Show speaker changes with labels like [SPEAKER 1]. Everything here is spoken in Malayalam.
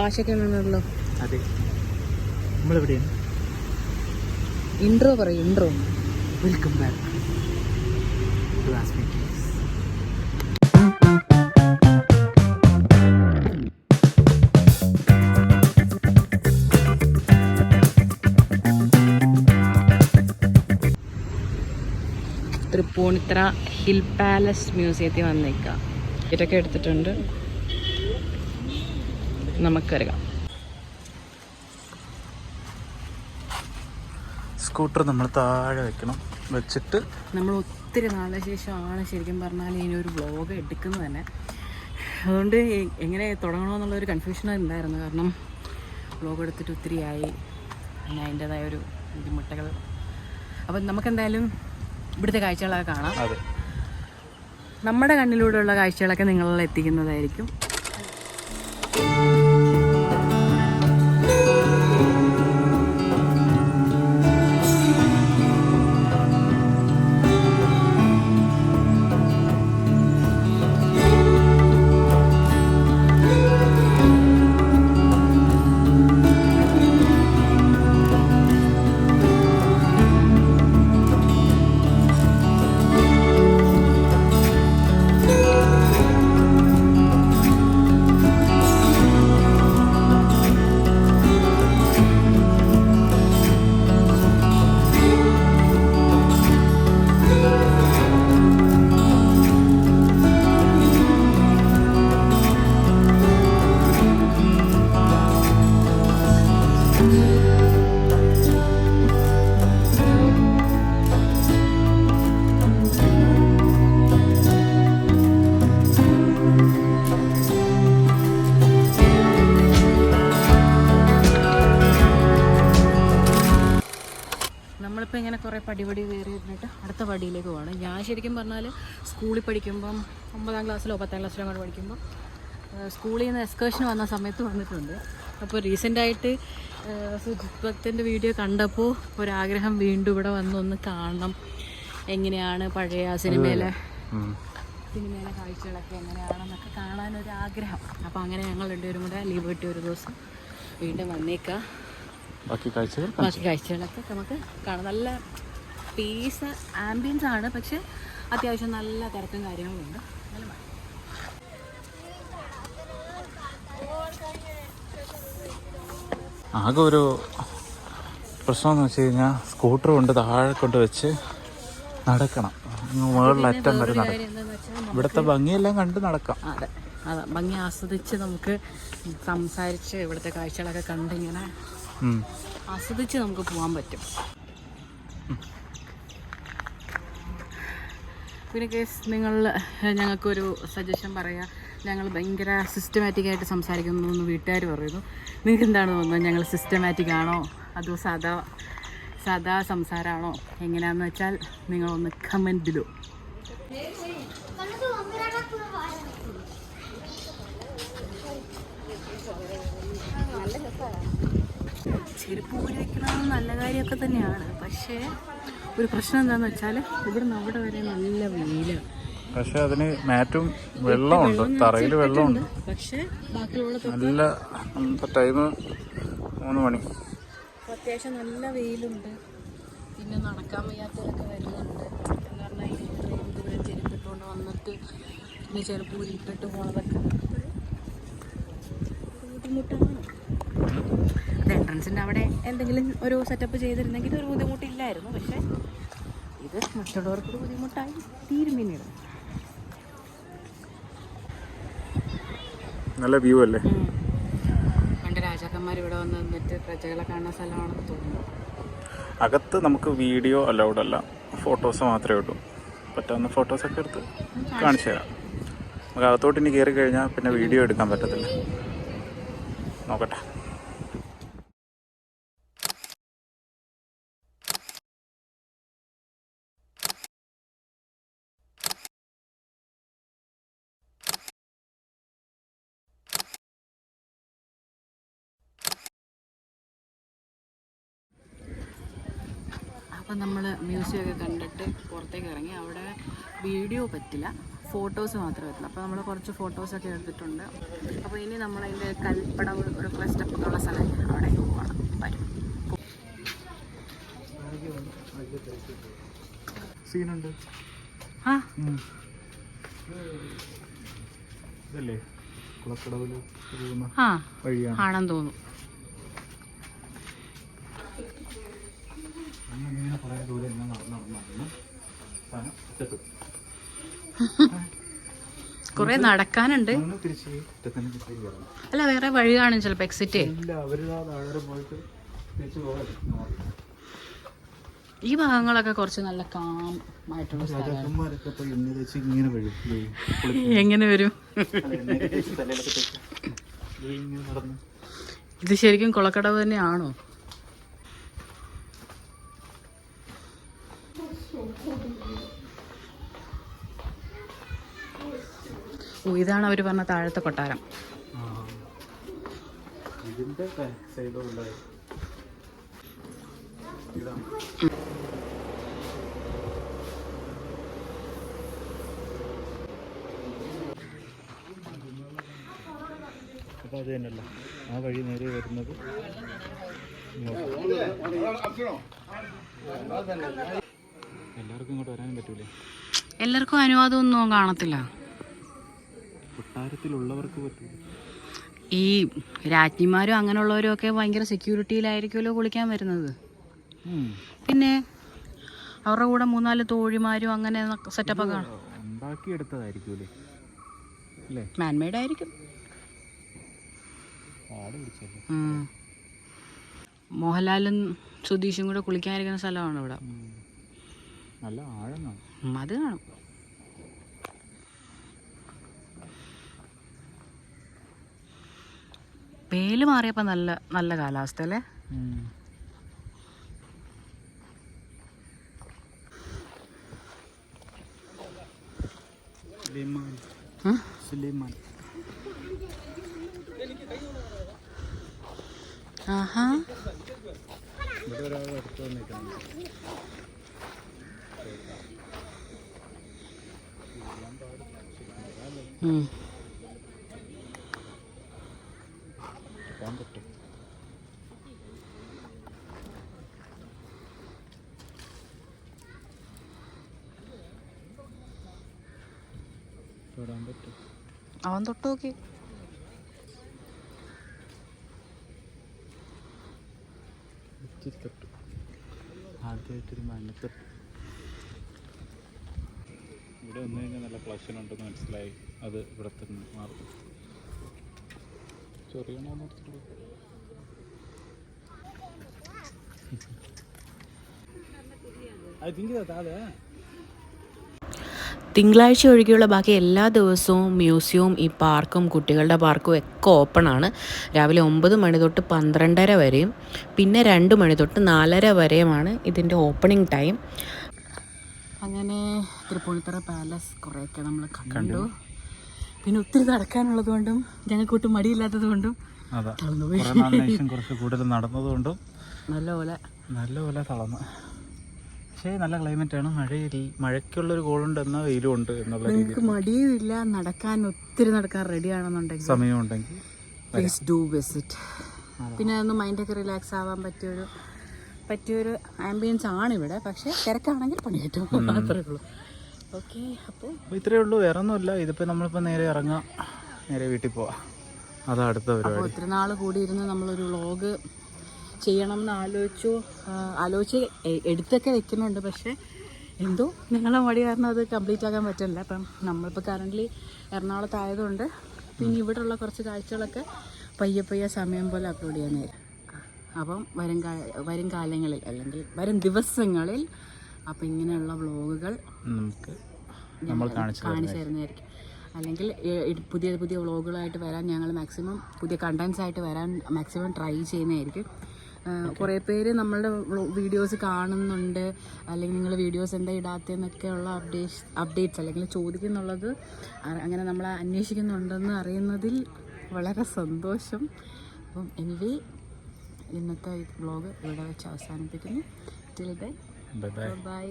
[SPEAKER 1] കാശൊക്കെ ഉണ്ടല്ലോ
[SPEAKER 2] അതെ. നമ്മളെവിടെയാണ്?
[SPEAKER 1] ഇൻട്രോ പറയും intro
[SPEAKER 2] welcome back to
[SPEAKER 1] Tripunithura hill palace മ്യൂസിയത്തിൽ വന്നേക്കാം. ഇതൊക്കെ എടുത്തിട്ടുണ്ട്. നമുക്കറിയാം
[SPEAKER 2] സ്കൂട്ടർ നമ്മൾ താഴെ വെക്കണം. വെച്ചിട്ട്
[SPEAKER 1] നമ്മൾ ഒത്തിരി നാളിന് ശേഷമാണ് ശരിക്കും പറഞ്ഞാൽ ഇനി ഒരു വ്ളോഗ് എടുക്കുന്നത് തന്നെ. അതുകൊണ്ട് എങ്ങനെ തുടങ്ങണമെന്നുള്ളൊരു കൺഫ്യൂഷൻ ഉണ്ടായിരുന്നു. കാരണം വ്ളോഗ് എടുത്തിട്ട് ഒത്തിരിയായി പിന്നെ അതിന്റെതായ ഒരു ബുദ്ധിമുട്ടുകൾ. അപ്പം നമുക്കെന്തായാലും ഇവിടുത്തെ കാഴ്ചകളൊക്കെ കാണാം.
[SPEAKER 2] അതെ.
[SPEAKER 1] നമ്മുടെ കണ്ണിലൂടെയുള്ള കാഴ്ചകളൊക്കെ നിങ്ങളിൽ എത്തിക്കുന്നതായിരിക്കും. അടുത്ത പടിയിലേക്ക് പോകണം. ഞാൻ ശരിക്കും പറഞ്ഞാൽ സ്കൂളിൽ പഠിക്കുമ്പം ഒമ്പതാം ക്ലാസ്സിലോ പത്താം ക്ലാസ്സിലോ അങ്ങോട്ട് പഠിക്കുമ്പോൾ സ്കൂളിൽ നിന്ന് എക്സ്കേഷൻ വന്ന സമയത്ത് വന്നിട്ടുണ്ട്. അപ്പോൾ റീസെന്റായിട്ട് സുജിത് ഭക്തന്റെ വീഡിയോ കണ്ടപ്പോൾ ഒരാഗ്രഹം വീണ്ടും ഇവിടെ വന്നൊന്ന് കാണണം. എങ്ങനെയാണ് പഴയ ആ സിനിമയിലെ സിനിമയിലെ കാഴ്ചകളൊക്കെ എങ്ങനെയാണെന്നൊക്കെ കാണാനൊരു ആഗ്രഹം അപ്പോൾ അങ്ങനെ ഞങ്ങൾ രണ്ടുപേരും കൂടെ ലീവ് കിട്ടിയ ഒരു ദിവസം വീണ്ടും വന്നേക്കാം.
[SPEAKER 2] ബാക്കി കാഴ്ചകൾ
[SPEAKER 1] ബാക്കി കാഴ്ചകളൊക്കെ നമുക്ക് കാണാം. നല്ല പീസ് ആംബിയൻസ് ആണ്. പക്ഷെ അത്യാവശ്യം നല്ല തിരക്കും കാര്യങ്ങളും ഉണ്ട്. നല്ല മഴ.
[SPEAKER 2] ആകെ ഒരു പ്രശ്നം എന്ന് വെച്ച് കഴിഞ്ഞാൽ സ്കൂട്ടർ കൊണ്ട് താഴെ കൊണ്ട് വെച്ച് നടക്കണം. മുകളിലറ്റം വരെ നടക്കണം ഇവിടുത്തെ ഭംഗിയെല്ലാം കണ്ട് നടക്കാം.
[SPEAKER 1] അതെ. അതെ ഭംഗി ആസ്വദിച്ച് നമുക്ക് സംസാരിച്ച് ഇവിടുത്തെ കാഴ്ചകളൊക്കെ കണ്ടിങ്ങനെ. ആസ്വദിച്ച് നമുക്ക് പോകാൻ പറ്റും. പിന്നെ കേസ് നിങ്ങൾ ഞങ്ങൾക്കൊരു സജഷൻ പറയുക ഞങ്ങൾ ഭയങ്കര സിസ്റ്റമാറ്റിക്കായിട്ട് സംസാരിക്കുന്നു എന്ന് വീട്ടുകാർ പറയുന്നു. നിങ്ങൾക്ക് എന്താണ് തോന്നുന്നത്? ഞങ്ങൾ സിസ്റ്റമാറ്റിക് ആണോ? അതോ സാധാ സാധാ സംസാരമാണോ എങ്ങനെയാണെന്ന് വെച്ചാൽ നിങ്ങളൊന്ന് കമന്റിലോ ചെരുപ്പ് ഊരി വെക്കണമെന്ന് നല്ല കാര്യമൊക്കെ തന്നെയാണ്. പക്ഷേ ഒരു പ്രശ്നം എന്താണെന്ന് വെച്ചാൽ ഇവിടെ നിന്ന് അവിടെ വരെ നല്ല വെയിലാണ്
[SPEAKER 2] പക്ഷെ അതിന് മാറ്റും വെള്ളമുണ്ട്. തറയിൽ വെള്ളമുണ്ട്.
[SPEAKER 1] പക്ഷേ
[SPEAKER 2] നല്ല ടൈം മൂന്ന് മണി.
[SPEAKER 1] അത്യാവശ്യം നല്ല വെയിലുണ്ട്. പിന്നെ നടക്കാൻ വയ്യാത്തവരൊക്കെ വരുന്നുണ്ട്. കാരണം ദൂരം ചെരുപ്പിട്ടുകൊണ്ട് വന്നിട്ട് പിന്നെ ചെരുപ്പ് ഉരുപ്പിട്ട് ഇട്ടിട്ട് പോണതൊക്കെ. ബുദ്ധിമുട്ടാണ്. എൻട്രൻസിന്റെ അവിടെ എന്തെങ്കിലും ഒരു സെറ്റപ്പ് ചെയ്തിരുന്നെങ്കിൽ ഒരു ബുദ്ധിമുട്ടില്ലായിരുന്നു. പക്ഷേ ഇത് മറ്റുള്ളവർക്കൊരു ബുദ്ധിമുട്ടായി തീരും പിന്നീട്.
[SPEAKER 2] നല്ല വ്യൂ അല്ലേ.
[SPEAKER 1] പണ്ട് രാജാക്കന്മാർ ഇവിടെ വന്ന് നിന്നിട്ട് പ്രജകളെ കാണുന്ന സ്ഥലമാണെന്ന് തോന്നുന്നു.
[SPEAKER 2] അകത്ത് നമുക്ക് വീഡിയോ അലൗഡ് അല്ല. ഫോട്ടോസ് മാത്രമേ ഉള്ളൂ. പറ്റാവുന്ന ഫോട്ടോസൊക്കെ എടുത്ത് കാണിച്ചു തരാം. നമുക്ക് അകത്തോട്ട് ഇനി കയറി കഴിഞ്ഞാൽ പിന്നെ വീഡിയോ എടുക്കാൻ പറ്റത്തില്ല. നോക്കട്ടെ.
[SPEAKER 1] അപ്പം നമ്മൾ മ്യൂസിയം ഒക്കെ കണ്ടിട്ട് പുറത്തേക്ക് ഇറങ്ങി. അവിടെ വീഡിയോ പറ്റില്ല ഫോട്ടോസ് മാത്രമേ പറ്റില്ല അപ്പോൾ നമ്മൾ കുറച്ച് ഫോട്ടോസൊക്കെ എടുത്തിട്ടുണ്ട്. അപ്പോൾ ഇനി നമ്മളതിന്റെ കൽപ്പട ഒരു പ്ലസ് സ്റ്റെപ്പ് ഉള്ള സ്ഥലം അവിടെ പോകണം വരും.
[SPEAKER 2] സീനുണ്ട്.
[SPEAKER 1] ആ.
[SPEAKER 2] ഇതല്ലേ? കുളക്കടവിൽ വഴിയാണ്.
[SPEAKER 1] ആണെന്ന് തോന്നുന്നു.
[SPEAKER 2] അങ്ങനെ കുറേ ദൂരം ഇങ്ങനെ നടന്ന് നടന്ന് നടന്ന് സാധനം എത്തും
[SPEAKER 1] കുറേ നടക്കാനുണ്ട്. അല്ല വേറെ വഴി കാണും ചിലപ്പോ എക്സിറ്റ് ഈ ഭാഗങ്ങളൊക്കെ കുറച്ച് നല്ല കാം ആയിട്ടുള്ള എങ്ങനെ വരും?
[SPEAKER 2] ഇത്
[SPEAKER 1] ശരിക്കും കുളക്കടവ് തന്നെയാണോ? ഓ ഇതാണ് അവർ പറഞ്ഞ താഴത്തെ കൊട്ടാരം
[SPEAKER 2] ഇതിന്റെ ഇതാണ് അത് തന്നെയല്ല ആ വഴി നേരെ വരുന്നത് എല്ലാവർക്കും ഇങ്ങോട്ട് വരാനും പറ്റൂലേ?
[SPEAKER 1] എല്ലാവർക്കും അനുവാദമൊന്നും കാണത്തില്ല.
[SPEAKER 2] കൊട്ടാരത്തിലുള്ളവർക്ക് പറ്റൂല?
[SPEAKER 1] ഈ രാജ്ഞിമാരും അങ്ങനെയുള്ളവരും ഒക്കെ ഭയങ്കര സെക്യൂരിറ്റിയിലായിരിക്കുമല്ലോ കുളിക്കാൻ വരുന്നത്. പിന്നെ അവരുടെ കൂടെ മൂന്നാൽ തോഴിമാരും അങ്ങനെ സെറ്റപ്പൊക്കെ
[SPEAKER 2] ഉണ്ടാക്കിയെടുത്തതായിരിക്കൂലേ?
[SPEAKER 1] മാൻമെയ്ഡ് ആയിരിക്കും. മോഹൻലാലും സുധീഷും കൂടെ കുളിക്കാനിരിക്കുന്ന സ്ഥലമാണ് ഇവിടെ.
[SPEAKER 2] നല്ല ആഴം
[SPEAKER 1] കാണും അത് കാണും വെയിൽ മാറിയപ്പോൾ നല്ല നല്ല കാലാവസ്ഥ അല്ലേ? ആഹാ.
[SPEAKER 2] ഇവിടെ ഒരാൾ അടുത്ത് വന്നിരിക്കണം
[SPEAKER 1] ഉം.
[SPEAKER 2] തൊടാൻ പറ്റും തൊടാൻ പറ്റും
[SPEAKER 1] അവൻ തൊട്ടു നോക്കി.
[SPEAKER 2] ആദ്യമായിട്ടൊരു മഞ്ഞത്തൊട്ട് ഇവിടെ വന്നു കഴിഞ്ഞാൽ നല്ല പ്ലഷൻ ഉണ്ടെന്ന് മനസ്സിലായി. അത് ഇവിടെ തന്നെ മാറും. അതെ
[SPEAKER 1] തിങ്കളാഴ്ച ഒഴികെയുള്ള ബാക്കി എല്ലാ ദിവസവും മ്യൂസിയവും ഈ പാർക്കും കുട്ടികളുടെ പാർക്കും ഒക്കെ ഓപ്പൺ ആണ്. രാവിലെ ഒമ്പത് മണി തൊട്ട് പന്ത്രണ്ടര വരെയും പിന്നെ രണ്ട് മണി തൊട്ട് നാലര വരെയുമാണ് ഇതിന്റെ ഓപ്പണിംഗ് ടൈം അങ്ങനെ തൃപ്പൂണിത്തറ പാലസ് കുറേയൊക്കെ നമ്മൾ കണ്ടു. പിന്നെ ഒത്തിരി നടക്കാനുള്ളത് കൊണ്ടും ഞങ്ങൾക്ക് ഒട്ടും മടിയില്ലാത്തത് കൊണ്ടും
[SPEAKER 2] കുറച്ച് കൂടുതൽ നടന്നതുകൊണ്ടും
[SPEAKER 1] നല്ലപോലെ.
[SPEAKER 2] നല്ലപോലെ തളർന്നു. പക്ഷേ നല്ല ക്ലൈമറ്റ് ആണ്. മഴയിൽ മഴയ്ക്കുള്ളൊരു കോളുണ്ട് എന്നാൽ വെയിലും ഉണ്ട് എന്നുള്ള
[SPEAKER 1] നിങ്ങൾക്ക് മടിയുമില്ല. നടക്കാൻ ഒത്തിരി നടക്കാൻ റെഡിയാണെന്നുണ്ടെങ്കിൽ
[SPEAKER 2] സമയമുണ്ടെങ്കിൽ
[SPEAKER 1] പ്ലീസ് ഡു വിസിറ്റ് പിന്നെ ഒന്ന് മൈൻഡൊക്കെ റിലാക്സ് ആവാൻ പറ്റിയൊരു പറ്റിയൊരു ആംബിയൻസ് ആണ് ഇവിടെ പക്ഷേ തിരക്കാണെങ്കിൽ പണി കിട്ടും. മാത്രമേ ഉള്ളൂ. ഓക്കെ അപ്പോൾ
[SPEAKER 2] ഇത്രയേ ഉള്ളൂ. വേറെ ഒന്നുമില്ല ഇതിപ്പോൾ നമ്മളിപ്പോൾ നേരെ ഇറങ്ങാം. നേരെ വീട്ടിൽ പോവാം. അതാ അടുത്ത പരിപാടി.
[SPEAKER 1] ഒത്തിരി നാൾ കൂടി ഇരുന്ന് നമ്മളൊരു വ്ളോഗ് ചെയ്യണം എന്ന് ആലോചിച്ചു ആലോചിച്ച് എടുത്തൊക്കെ വെക്കുന്നുണ്ട്. പക്ഷേ എന്തോ നിങ്ങളെ മടി കാരണം അത് കംപ്ലീറ്റ് ആക്കാൻ പറ്റില്ല. അപ്പം നമ്മളിപ്പോൾ കറന്റ്ലി എറണാകുളത്തായതുകൊണ്ട് പിന്നെ ഇവിടെയുള്ള കുറച്ച് കാഴ്ചകളൊക്കെ പയ്യെ പയ്യെ സമയം പോലെ അപ്ലോഡ് ചെയ്യാനായിരുന്നു. അപ്പം വരും വരും കാലങ്ങളിൽ അല്ലെങ്കിൽ വരും ദിവസങ്ങളിൽ അപ്പം ഇങ്ങനെയുള്ള വ്ളോഗുകൾ
[SPEAKER 2] നമുക്ക് നമ്മൾ കാണിച്ചു
[SPEAKER 1] തരുന്നതായിരിക്കും. അല്ലെങ്കിൽ പുതിയ പുതിയ വ്ളോഗുകളായിട്ട് വരാൻ ഞങ്ങൾ മാക്സിമം പുതിയ കണ്ടൻസ് ആയിട്ട് വരാൻ മാക്സിമം ട്രൈ ചെയ്യുന്നതായിരിക്കും. കുറേ പേര് നമ്മളുടെ വീഡിയോസ് കാണുന്നുണ്ട്. അല്ലെങ്കിൽ നിങ്ങൾ വീഡിയോസ് എന്താ ഇടാത്തതെന്നൊക്കെയുള്ള അപ്ഡേഷ് അപ്ഡേറ്റ്സ് അല്ലെങ്കിൽ ചോദിക്കുന്നുള്ളത് അങ്ങനെ നമ്മൾ അന്വേഷിക്കുന്നുണ്ടെന്ന് അറിയുന്നതിൽ വളരെ സന്തോഷം. അപ്പം എനിവേ ഇന്നത്തെ ഈ വ്ളോഗ് ഇവിടെ വെച്ച് അവസാനിപ്പിക്കുന്നു. Till then
[SPEAKER 2] bye bye
[SPEAKER 1] bye